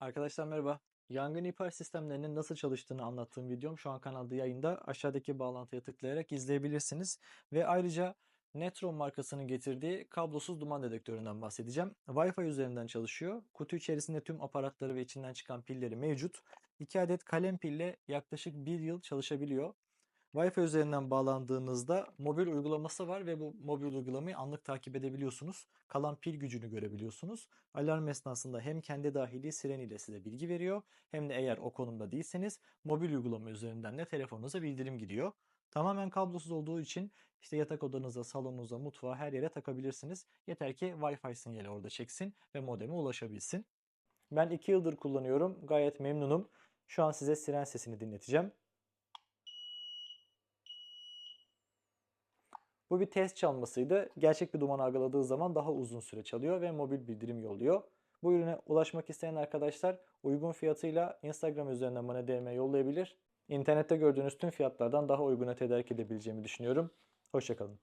Arkadaşlar merhaba. Yangın ihbar sistemlerinin nasıl çalıştığını anlattığım videom şu an kanalda yayında. Aşağıdaki bağlantıya tıklayarak izleyebilirsiniz. Ve ayrıca Netron markasının getirdiği kablosuz duman dedektöründen bahsedeceğim. Wi-Fi üzerinden çalışıyor. Kutu içerisinde tüm aparatları ve içinden çıkan pilleri mevcut. 2 adet kalem pille yaklaşık 1 yıl çalışabiliyor. Wi-Fi üzerinden bağlandığınızda mobil uygulaması var ve bu mobil uygulamayı anlık takip edebiliyorsunuz. Kalan pil gücünü görebiliyorsunuz. Alarm esnasında hem kendi dahili sireniyle size bilgi veriyor hem de eğer o konumda değilseniz mobil uygulama üzerinden de telefonunuza bildirim gidiyor. Tamamen kablosuz olduğu için işte yatak odanıza, salonunuza, mutfağa her yere takabilirsiniz. Yeter ki Wi-Fi sinyali orada çeksin ve modeme ulaşabilsin. Ben 2 yıldır kullanıyorum. Gayet memnunum. Şu an size siren sesini dinleteceğim. Bu bir test çalmasıydı. Gerçek bir duman algıladığı zaman daha uzun süre çalıyor ve mobil bildirim yolluyor. Bu ürüne ulaşmak isteyen arkadaşlar uygun fiyatıyla Instagram üzerinden bana DM yollayabilir. İnternette gördüğünüz tüm fiyatlardan daha uyguna tedarik edebileceğimi düşünüyorum. Hoşçakalın.